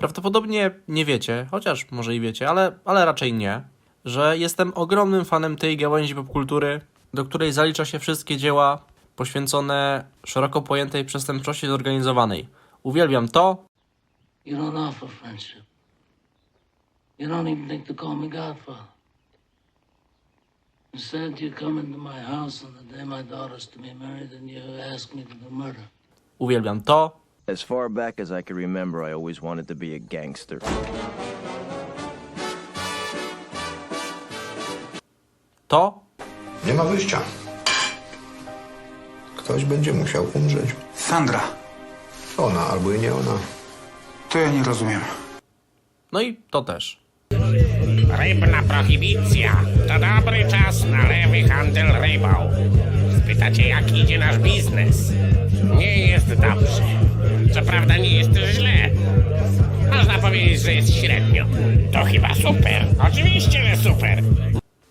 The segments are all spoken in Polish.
Prawdopodobnie nie wiecie, chociaż może i wiecie, ale, ale raczej nie, że jestem ogromnym fanem tej gałęzi popkultury, do której zalicza się wszystkie dzieła poświęcone szeroko pojętej przestępczości zorganizowanej. Uwielbiam to, You don't offer friendship. You don't even think to call me Godfather. Instead, you come into my house on the day my daughter's to be married and you ask me to do murder. uwielbiam to, As far back as I can remember, I always wanted to be a gangster. to Nie ma wyjścia. Ktoś będzie musiał umrzeć. Sandra, Ona albo i nie ona. to ja nie rozumiem. no i to też. Rybna prohibicja to dobry czas na lewy handel rybą. Spytacie, jak idzie nasz biznes? Nie jest dobrze. Co prawda nie jest źle. Można powiedzieć, że jest średnio. To chyba super. Oczywiście, że super.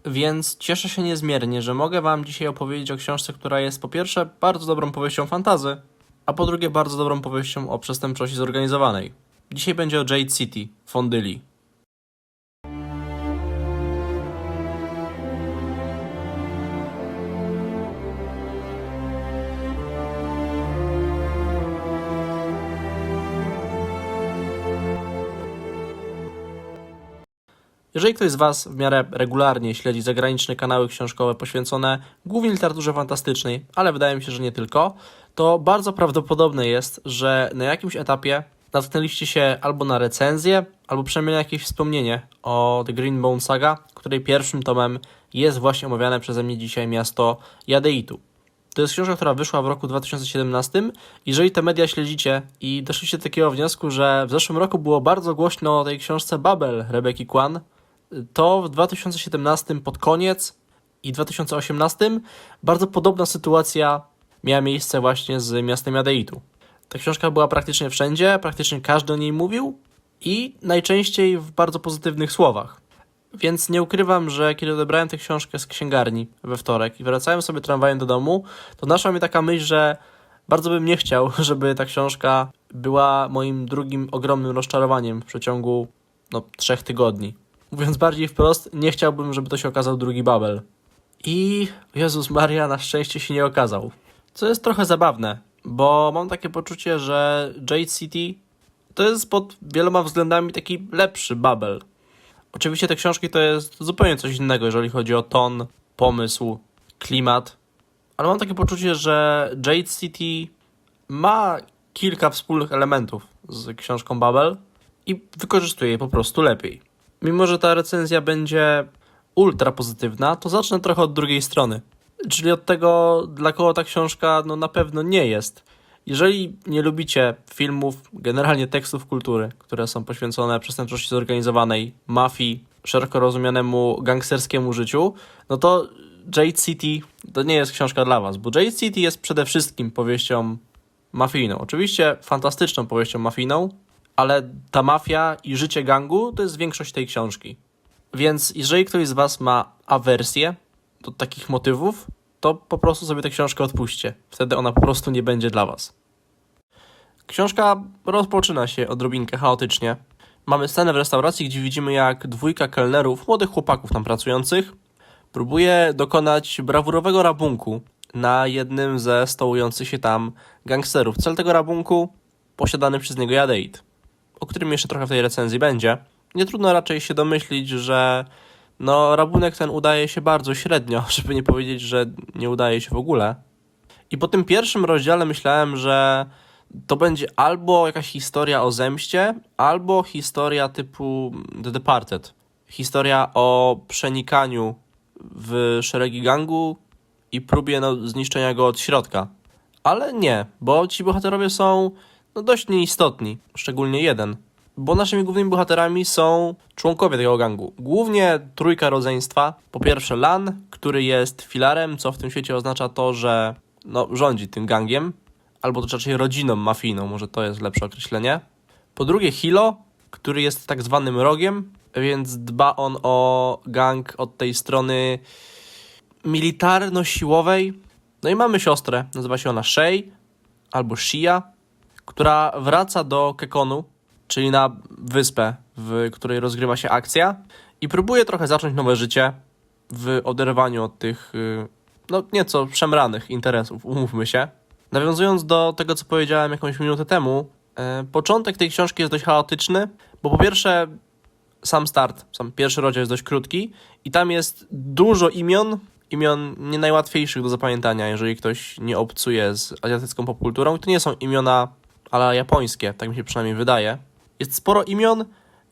Więc cieszę się niezmiernie, że mogę Wam dzisiaj opowiedzieć o książce, która jest po pierwsze bardzo dobrą powieścią fantazy, a po drugie bardzo dobrą powieścią o przestępczości zorganizowanej. Dzisiaj będzie o Jade City, Fondyli. Jeżeli ktoś z Was w miarę regularnie śledzi zagraniczne kanały książkowe poświęcone głównie literaturze fantastycznej, ale wydaje mi się, że nie tylko, to bardzo prawdopodobne jest, że na jakimś etapie natknęliście się albo na recenzję, albo przynajmniej na jakieś wspomnienie o The Green Bone Saga, której pierwszym tomem jest właśnie omawiane przeze mnie dzisiaj miasto Jadeitu. To jest książka, która wyszła w roku 2017. Jeżeli te media śledzicie i doszliście do takiego wniosku, że w zeszłym roku było bardzo głośno o tej książce Babel Rebeki Kwan, to w 2017 pod koniec i 2018 bardzo podobna sytuacja miała miejsce właśnie z miastem Jadeitu. Ta książka była praktycznie wszędzie, praktycznie każdy o niej mówił i najczęściej w bardzo pozytywnych słowach. Więc nie ukrywam, że kiedy odebrałem tę książkę z księgarni we wtorek i wracałem sobie tramwajem do domu, to naszła mi taka myśl, że bardzo bym nie chciał, żeby ta książka była moim drugim ogromnym rozczarowaniem w przeciągu no, trzech tygodni. Mówiąc bardziej wprost, nie chciałbym, żeby to się okazał drugi Babel. I Jezus Maria na szczęście się nie okazał. Co jest trochę zabawne, bo mam takie poczucie, że Jade City to jest pod wieloma względami taki lepszy Babel. Oczywiście te książki to jest zupełnie coś innego, jeżeli chodzi o ton, pomysł, klimat, ale mam takie poczucie, że Jade City ma kilka wspólnych elementów z książką Babel i wykorzystuje je po prostu lepiej. Mimo, że ta recenzja będzie ultra pozytywna, to zacznę trochę od drugiej strony. Czyli od tego, dla kogo ta książka no, na pewno nie jest. Jeżeli nie lubicie filmów, generalnie tekstów kultury, które są poświęcone przestępczości zorganizowanej, mafii, szeroko rozumianemu gangsterskiemu życiu, no to Jade City to nie jest książka dla was, bo Jade City jest przede wszystkim powieścią mafijną. Oczywiście fantastyczną powieścią mafijną, ale ta mafia i życie gangu to jest większość tej książki. Więc jeżeli ktoś z Was ma awersję do takich motywów, to po prostu sobie tę książkę odpuśćcie. Wtedy ona po prostu nie będzie dla Was. Książka rozpoczyna się odrobinkę chaotycznie. Mamy scenę w restauracji, gdzie widzimy jak dwójka kelnerów, młodych chłopaków tam pracujących, próbuje dokonać brawurowego rabunku na jednym ze stołujących się tam gangsterów. Cel tego rabunku posiadany przez niego jadeit o którym jeszcze trochę w tej recenzji będzie, nie trudno raczej się domyślić, że no, rabunek ten udaje się bardzo średnio, żeby nie powiedzieć, że nie udaje się w ogóle. I po tym pierwszym rozdziale myślałem, że to będzie albo jakaś historia o zemście, albo historia typu The Departed. Historia o przenikaniu w szeregi gangu i próbie no, zniszczenia go od środka. Ale nie, bo ci bohaterowie są no, dość nieistotni, szczególnie jeden. Bo naszymi głównymi bohaterami są członkowie tego gangu. Głównie trójka rodzeństwa. Po pierwsze Lan, który jest filarem, co w tym świecie oznacza to, że no, rządzi tym gangiem. Albo to raczej rodziną mafijną, może to jest lepsze określenie. Po drugie Hilo, który jest tak zwanym rogiem, więc dba on o gang od tej strony militarno-siłowej. No i mamy siostrę, nazywa się ona Shay albo Shia, która wraca do Kekonu czyli na wyspę, w której rozgrywa się akcja i próbuje trochę zacząć nowe życie w oderwaniu od tych, y, no nieco szemranych interesów, umówmy się. Nawiązując do tego, co powiedziałem jakąś minutę temu, e, początek tej książki jest dość chaotyczny, bo po pierwsze sam start, sam pierwszy rozdział jest dość krótki i tam jest dużo imion, imion nie najłatwiejszych do zapamiętania, jeżeli ktoś nie obcuje z azjatycką popkulturą. To nie są imiona ale japońskie, tak mi się przynajmniej wydaje. Jest sporo imion,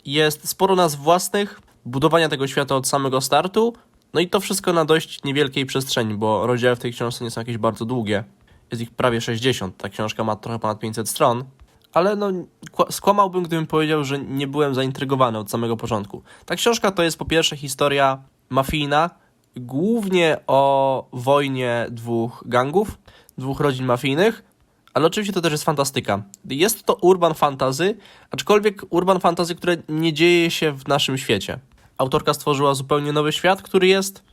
jest sporo nazw własnych, budowania tego świata od samego startu, no i to wszystko na dość niewielkiej przestrzeni, bo rozdziały w tej książce nie są jakieś bardzo długie. Jest ich prawie 60, ta książka ma trochę ponad 500 stron, ale no kła- skłamałbym, gdybym powiedział, że nie byłem zaintrygowany od samego początku. Ta książka to jest po pierwsze historia mafijna, głównie o wojnie dwóch gangów, dwóch rodzin mafijnych, ale oczywiście to też jest fantastyka. Jest to urban fantasy, aczkolwiek urban fantasy, które nie dzieje się w naszym świecie. Autorka stworzyła zupełnie nowy świat, który jest,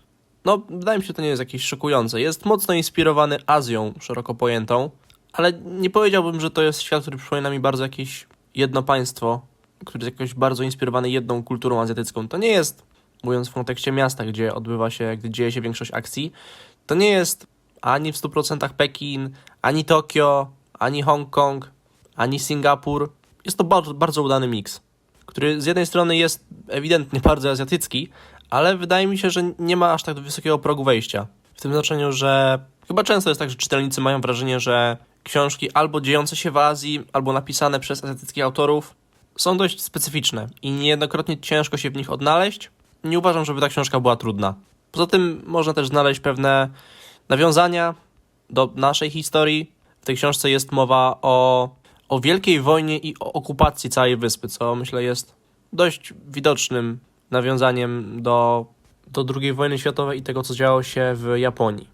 no wydaje mi się, to nie jest jakieś szokujące. Jest mocno inspirowany Azją szeroko pojętą, ale nie powiedziałbym, że to jest świat, który przypomina mi bardzo jakieś jedno państwo, który jest jakoś bardzo inspirowany jedną kulturą azjatycką. To nie jest, mówiąc w kontekście miasta, gdzie odbywa się, gdzie dzieje się większość akcji, to nie jest ani w 100% Pekin, ani Tokio, ani Hongkong, ani Singapur. Jest to bardzo, bardzo udany miks, który z jednej strony jest ewidentnie bardzo azjatycki, ale wydaje mi się, że nie ma aż tak wysokiego progu wejścia. W tym znaczeniu, że chyba często jest tak, że czytelnicy mają wrażenie, że książki albo dziejące się w Azji, albo napisane przez azjatyckich autorów są dość specyficzne i niejednokrotnie ciężko się w nich odnaleźć. Nie uważam, żeby ta książka była trudna. Poza tym można też znaleźć pewne nawiązania do naszej historii. W tej książce jest mowa o, o wielkiej wojnie i o okupacji całej wyspy, co myślę jest dość widocznym nawiązaniem do, do II wojny światowej i tego, co działo się w Japonii.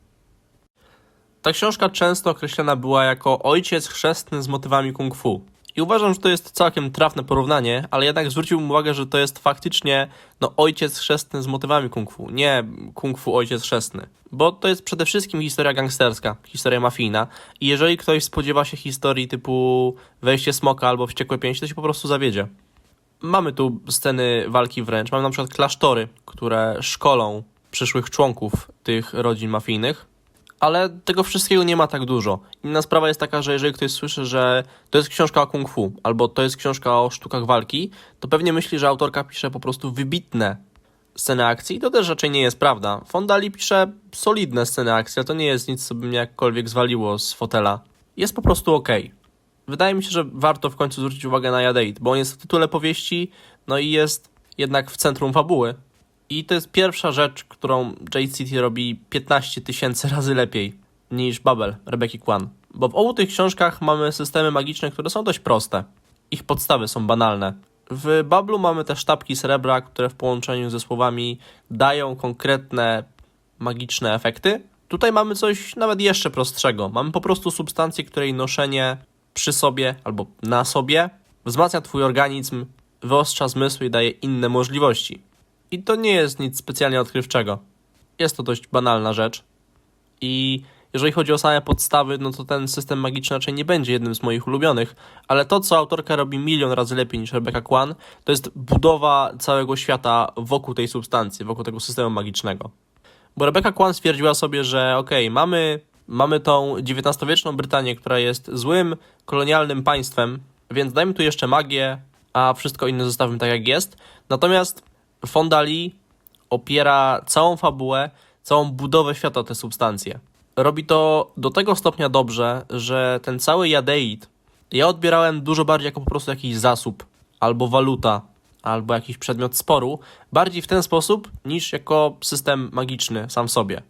Ta książka często określana była jako ojciec chrzestny z motywami kung fu. I uważam, że to jest całkiem trafne porównanie, ale jednak zwróciłbym uwagę, że to jest faktycznie no, ojciec chrzestny z motywami kung fu, nie kung fu ojciec chrzestny. Bo to jest przede wszystkim historia gangsterska, historia mafijna. I jeżeli ktoś spodziewa się historii typu Wejście Smoka albo Wściekłe Pięści, to się po prostu zawiedzie. Mamy tu sceny walki wręcz. Mamy na przykład klasztory, które szkolą przyszłych członków tych rodzin mafijnych ale tego wszystkiego nie ma tak dużo. Inna sprawa jest taka, że jeżeli ktoś słyszy, że to jest książka o kung fu, albo to jest książka o sztukach walki, to pewnie myśli, że autorka pisze po prostu wybitne sceny akcji. To też raczej nie jest prawda. Fondali pisze solidne sceny akcji, ale to nie jest nic, co by mnie jakkolwiek zwaliło z fotela. Jest po prostu ok. Wydaje mi się, że warto w końcu zwrócić uwagę na Jadeit, bo on jest w tytule powieści, no i jest jednak w centrum fabuły. I to jest pierwsza rzecz, którą City robi 15 tysięcy razy lepiej niż Babel Rebeki Kwan. Bo w obu tych książkach mamy systemy magiczne, które są dość proste. Ich podstawy są banalne. W Bablu mamy te sztabki srebra, które w połączeniu ze słowami dają konkretne magiczne efekty. Tutaj mamy coś nawet jeszcze prostszego. Mamy po prostu substancję, której noszenie przy sobie albo na sobie wzmacnia twój organizm, wyostrza zmysły i daje inne możliwości. I to nie jest nic specjalnie odkrywczego. Jest to dość banalna rzecz. I jeżeli chodzi o same podstawy, no to ten system magiczny raczej nie będzie jednym z moich ulubionych, ale to, co autorka robi milion razy lepiej niż Rebecca Kwan, to jest budowa całego świata wokół tej substancji, wokół tego systemu magicznego. Bo Rebecca Kwan stwierdziła sobie, że okej, mamy, mamy tą XIX-wieczną Brytanię, która jest złym, kolonialnym państwem, więc dajmy tu jeszcze magię, a wszystko inne zostawmy tak jak jest. Natomiast Fonda Lee opiera całą fabułę, całą budowę świata te substancje. Robi to do tego stopnia dobrze, że ten cały jadeit ja odbierałem dużo bardziej jako po prostu jakiś zasób, albo waluta, albo jakiś przedmiot sporu, bardziej w ten sposób niż jako system magiczny sam w sobie.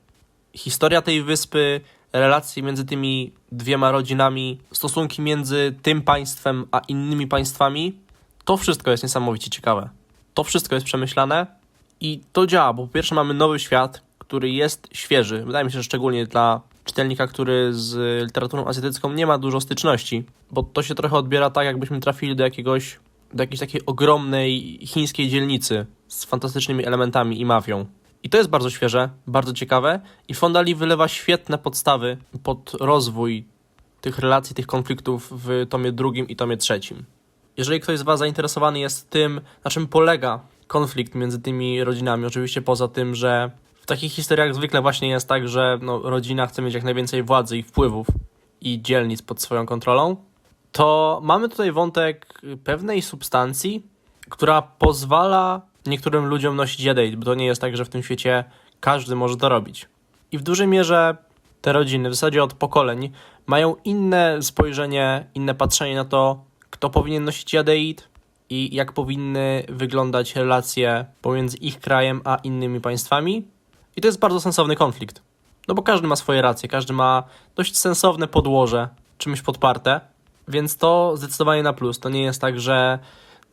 Historia tej wyspy, relacje między tymi dwiema rodzinami, stosunki między tym państwem a innymi państwami, to wszystko jest niesamowicie ciekawe. To wszystko jest przemyślane i to działa, bo po pierwsze mamy nowy świat, który jest świeży. Wydaje mi się, że szczególnie dla czytelnika, który z literaturą azjatycką nie ma dużo styczności, bo to się trochę odbiera tak, jakbyśmy trafili do jakiegoś, do jakiejś takiej ogromnej chińskiej dzielnicy z fantastycznymi elementami i mafią. I to jest bardzo świeże, bardzo ciekawe i Fondali wylewa świetne podstawy pod rozwój tych relacji, tych konfliktów w tomie drugim i tomie trzecim. Jeżeli ktoś z Was zainteresowany jest tym, na czym polega konflikt między tymi rodzinami, oczywiście poza tym, że w takich historiach zwykle właśnie jest tak, że no, rodzina chce mieć jak najwięcej władzy i wpływów i dzielnic pod swoją kontrolą, to mamy tutaj wątek pewnej substancji, która pozwala niektórym ludziom nosić jadeit, bo to nie jest tak, że w tym świecie każdy może to robić. I w dużej mierze te rodziny, w zasadzie od pokoleń, mają inne spojrzenie, inne patrzenie na to, kto powinien nosić jadeit i jak powinny wyglądać relacje pomiędzy ich krajem a innymi państwami. I to jest bardzo sensowny konflikt. No bo każdy ma swoje racje, każdy ma dość sensowne podłoże, czymś podparte, więc to zdecydowanie na plus. To nie jest tak, że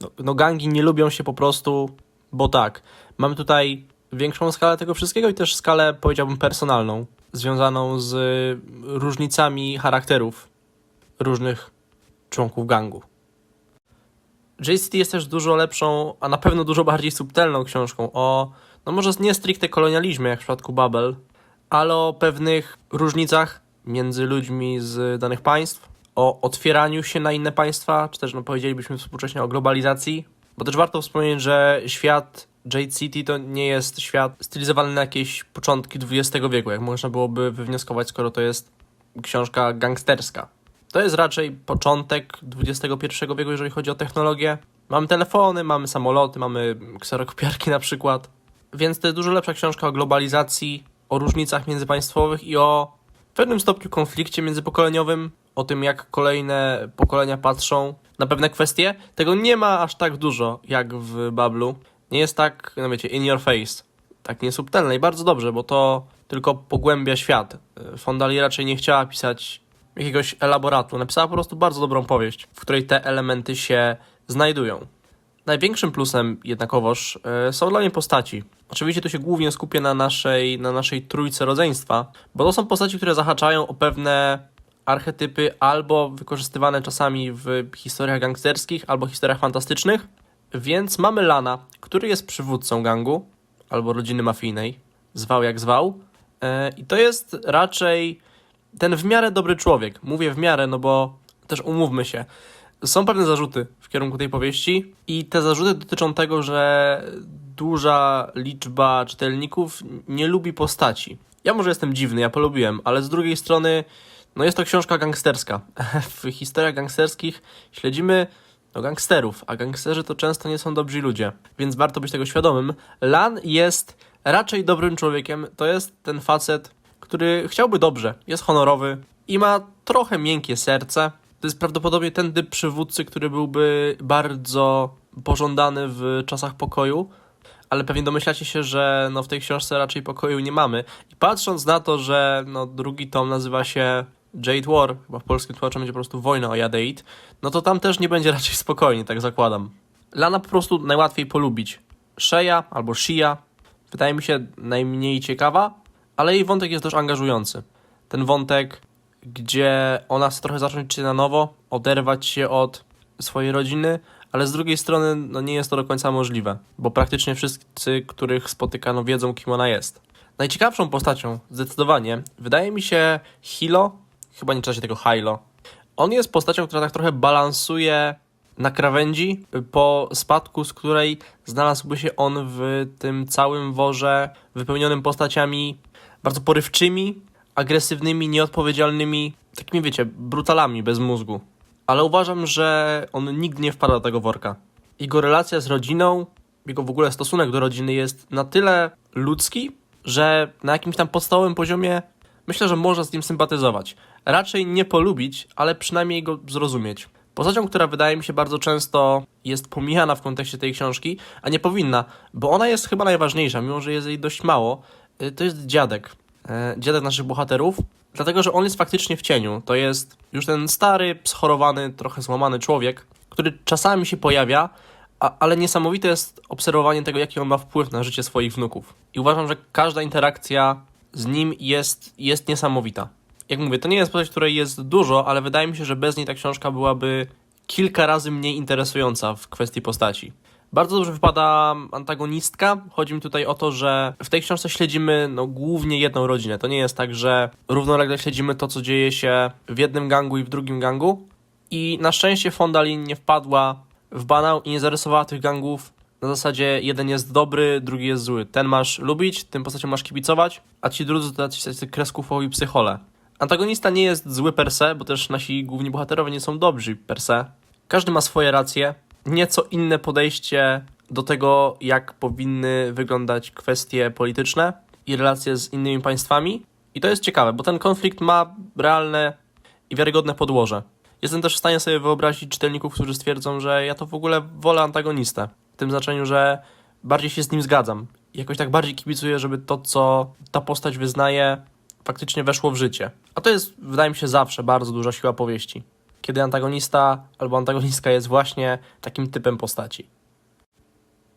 no, no gangi nie lubią się po prostu, bo tak. Mamy tutaj większą skalę tego wszystkiego i też skalę, powiedziałbym, personalną, związaną z różnicami charakterów różnych członków gangu. JCT jest też dużo lepszą, a na pewno dużo bardziej subtelną książką o, no może nie stricte kolonializmie, jak w przypadku Babel, ale o pewnych różnicach między ludźmi z danych państw, o otwieraniu się na inne państwa, czy też no, powiedzielibyśmy współcześnie o globalizacji, bo też warto wspomnieć, że świat Jade City to nie jest świat stylizowany na jakieś początki XX wieku, jak można byłoby wywnioskować, skoro to jest książka gangsterska. To jest raczej początek XXI wieku, jeżeli chodzi o technologię. Mamy telefony, mamy samoloty, mamy kserokopiarki na przykład. Więc to jest dużo lepsza książka o globalizacji, o różnicach międzypaństwowych i o pewnym stopniu konflikcie międzypokoleniowym, o tym jak kolejne pokolenia patrzą na pewne kwestie. Tego nie ma aż tak dużo jak w Bablu. Nie jest tak, no wiecie, in your face. Tak niesubtelne i bardzo dobrze, bo to tylko pogłębia świat. Fondali raczej nie chciała pisać jakiegoś elaboratu. Napisała po prostu bardzo dobrą powieść, w której te elementy się znajdują. Największym plusem jednakowoż e, są dla mnie postaci. Oczywiście tu się głównie skupię na naszej, na naszej trójce rodzeństwa, bo to są postaci, które zahaczają o pewne archetypy albo wykorzystywane czasami w historiach gangsterskich, albo historiach fantastycznych. Więc mamy Lana, który jest przywódcą gangu, albo rodziny mafijnej, zwał jak zwał. E, I to jest raczej ten w miarę dobry człowiek. Mówię w miarę, no bo też umówmy się. Są pewne zarzuty w kierunku tej powieści i te zarzuty dotyczą tego, że duża liczba czytelników nie lubi postaci. Ja może jestem dziwny, ja polubiłem, ale z drugiej strony no jest to książka gangsterska. W historiach gangsterskich śledzimy no, gangsterów, a gangsterzy to często nie są dobrzy ludzie, więc warto być tego świadomym. Lan jest raczej dobrym człowiekiem. To jest ten facet, który chciałby dobrze, jest honorowy i ma trochę miękkie serce. To jest prawdopodobnie ten typ przywódcy, który byłby bardzo pożądany w czasach pokoju, ale pewnie domyślacie się, że no w tej książce raczej pokoju nie mamy. I patrząc na to, że no drugi tom nazywa się Jade War, chyba w polskim tłumaczeniu będzie po prostu Wojna o Jadeit, no to tam też nie będzie raczej spokojnie, tak zakładam. Lana po prostu najłatwiej polubić. Sheya albo Shia wydaje mi się najmniej ciekawa, ale jej wątek jest dość angażujący. Ten wątek, gdzie ona chce trochę zacząć życie na nowo, oderwać się od swojej rodziny, ale z drugiej strony no nie jest to do końca możliwe, bo praktycznie wszyscy, których spotykano, wiedzą, kim ona jest. Najciekawszą postacią, zdecydowanie, wydaje mi się Hilo, chyba nie czyta się tego Hilo. On jest postacią, która tak trochę balansuje na krawędzi po spadku, z której znalazłby się on w tym całym worze wypełnionym postaciami bardzo porywczymi, agresywnymi, nieodpowiedzialnymi, takimi wiecie, brutalami bez mózgu. Ale uważam, że on nigdy nie wpada do tego worka. Jego relacja z rodziną, jego w ogóle stosunek do rodziny jest na tyle ludzki, że na jakimś tam podstawowym poziomie myślę, że można z nim sympatyzować. Raczej nie polubić, ale przynajmniej go zrozumieć. Postacią, która wydaje mi się bardzo często jest pomijana w kontekście tej książki, a nie powinna, bo ona jest chyba najważniejsza, mimo że jest jej dość mało, to jest dziadek. E, Dziadek naszych bohaterów, dlatego że on jest faktycznie w cieniu. To jest już ten stary, schorowany, trochę złamany człowiek, który czasami się pojawia, a, ale niesamowite jest obserwowanie tego, jaki on ma wpływ na życie swoich wnuków. I uważam, że każda interakcja z nim jest, jest niesamowita. Jak mówię, to nie jest postać, której jest dużo, ale wydaje mi się, że bez niej ta książka byłaby kilka razy mniej interesująca w kwestii postaci. Bardzo dobrze wypada antagonistka. Chodzi mi tutaj o to, że w tej książce śledzimy no, głównie jedną rodzinę. To nie jest tak, że równolegle śledzimy to, co dzieje się w jednym gangu i w drugim gangu. I na szczęście Fondalin nie wpadła w banał i nie zarysowała tych gangów na zasadzie jeden jest dobry, drugi jest zły. Ten masz lubić, tym postaciom masz kibicować, a ci drudzy to tacy kreskówowi psychole. Antagonista nie jest zły per se, bo też nasi główni bohaterowie nie są dobrzy per se. Każdy ma swoje racje, nieco inne podejście do tego, jak powinny wyglądać kwestie polityczne i relacje z innymi państwami. I to jest ciekawe, bo ten konflikt ma realne i wiarygodne podłoże. Jestem też w stanie sobie wyobrazić czytelników, którzy stwierdzą, że ja to w ogóle wolę antagonistę. W tym znaczeniu, że bardziej się z nim zgadzam. Jakoś tak bardziej kibicuję, żeby to, co ta postać wyznaje, faktycznie weszło w życie. A to jest, wydaje mi się, zawsze bardzo duża siła powieści. Kiedy antagonista albo antagonistka jest właśnie takim typem postaci.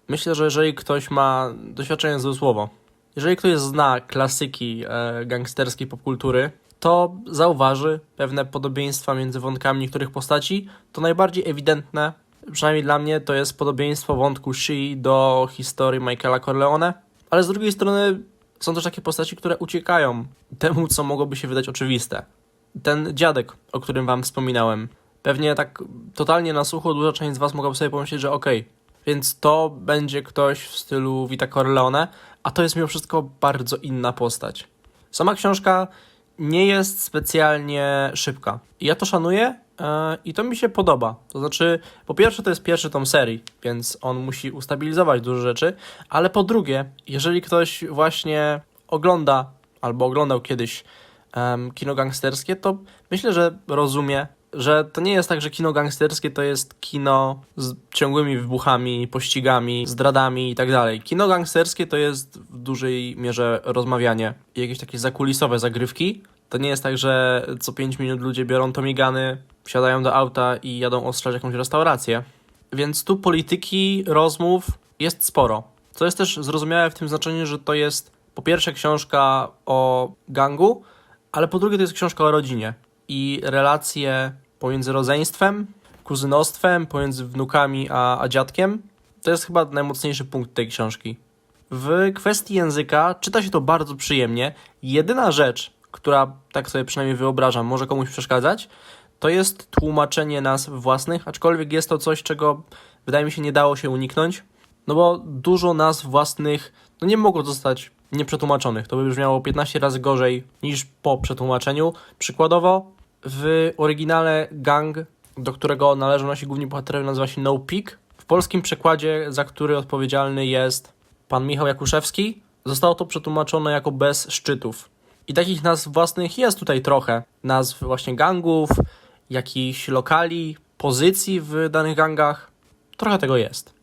Myślę, że jeżeli ktoś ma doświadczenie złe słowo, jeżeli ktoś zna klasyki e, gangsterskiej popkultury, to zauważy pewne podobieństwa między wątkami niektórych postaci. To najbardziej ewidentne, przynajmniej dla mnie, to jest podobieństwo wątku Shii do historii Michaela Corleone, ale z drugiej strony są też takie postaci, które uciekają temu, co mogłoby się wydać oczywiste. Ten dziadek, o którym wam wspominałem, pewnie tak totalnie na sucho duża część z was mogłaby sobie pomyśleć, że okej, więc to będzie ktoś w stylu Vita Corleone, a to jest mimo wszystko bardzo inna postać. Sama książka nie jest specjalnie szybka. Ja to szanuję e, i to mi się podoba. To znaczy, po pierwsze, to jest pierwszy tom serii, więc on musi ustabilizować dużo rzeczy, ale po drugie, jeżeli ktoś właśnie ogląda albo oglądał kiedyś kino gangsterskie, to myślę, że rozumie, że to nie jest tak, że kino gangsterskie to jest kino z ciągłymi wybuchami, pościgami, zdradami i tak dalej. Kino gangsterskie to jest w dużej mierze rozmawianie jakieś takie zakulisowe zagrywki. To nie jest tak, że co 5 minut ludzie biorą tomigany, wsiadają do auta i jadą ostrzać jakąś restaurację. Więc tu polityki, rozmów jest sporo. Co jest też zrozumiałe w tym znaczeniu, że to jest po pierwsze książka o gangu, ale po drugie to jest książka o rodzinie i relacje pomiędzy rodzeństwem, kuzynostwem, pomiędzy wnukami a, a dziadkiem. To jest chyba najmocniejszy punkt tej książki. W kwestii języka czyta się to bardzo przyjemnie. Jedyna rzecz, która tak sobie przynajmniej wyobrażam, może komuś przeszkadzać, to jest tłumaczenie nazw własnych, aczkolwiek jest to coś, czego wydaje mi się nie dało się uniknąć, no bo dużo nazw własnych no nie mogło zostać nieprzetłumaczonych. To by brzmiało 15 razy gorzej niż po przetłumaczeniu. Przykładowo w oryginale gang, do którego należą nasi główni bohaterowie, nazywa się No Peak. W polskim przekładzie, za który odpowiedzialny jest pan Michał Jakuszewski, zostało to przetłumaczone jako bez szczytów. I takich nazw własnych jest tutaj trochę. Nazw właśnie gangów, jakichś lokali, pozycji w danych gangach. Trochę tego jest.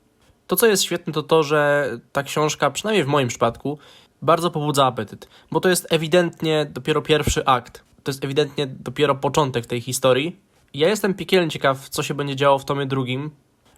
To, co jest świetne, to to, że ta książka, przynajmniej w moim przypadku, bardzo pobudza apetyt, bo to jest ewidentnie dopiero pierwszy akt. To jest ewidentnie dopiero początek tej historii. Ja jestem piekielnie ciekaw, co się będzie działo w tomie drugim,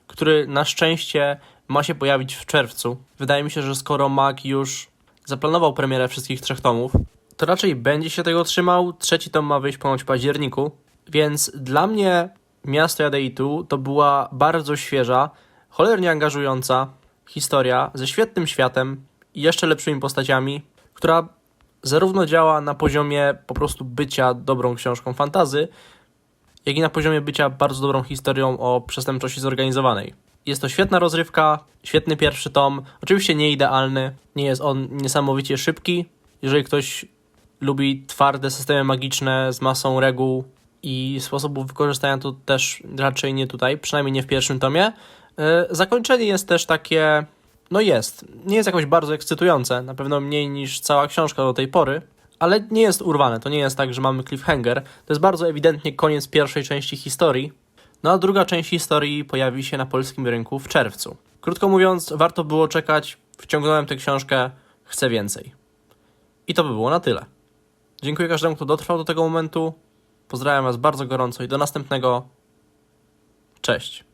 który na szczęście ma się pojawić w czerwcu. Wydaje mi się, że skoro Mac już zaplanował premierę wszystkich trzech tomów, to raczej będzie się tego trzymał. Trzeci tom ma wyjść ponoć w październiku, więc dla mnie Miasto Jadeitu to była bardzo świeża, cholernie angażująca historia ze świetnym światem jeszcze lepszymi postaciami, która zarówno działa na poziomie po prostu bycia dobrą książką fantazy, jak i na poziomie bycia bardzo dobrą historią o przestępczości zorganizowanej. Jest to świetna rozrywka, świetny pierwszy tom, oczywiście nie idealny, nie jest on niesamowicie szybki. Jeżeli ktoś lubi twarde systemy magiczne z masą reguł i sposobów wykorzystania, to też raczej nie tutaj, przynajmniej nie w pierwszym tomie. Yy, Zakończenie jest też takie, no jest, nie jest jakoś bardzo ekscytujące, na pewno mniej niż cała książka do tej pory, ale nie jest urwane, to nie jest tak, że mamy cliffhanger, to jest bardzo ewidentnie koniec pierwszej części historii, no a druga część historii pojawi się na polskim rynku w czerwcu. Krótko mówiąc, warto było czekać, wciągnąłem tę książkę, chcę więcej. I to by było na tyle. Dziękuję każdemu, kto dotrwał do tego momentu. Pozdrawiam Was bardzo gorąco i do następnego. Cześć.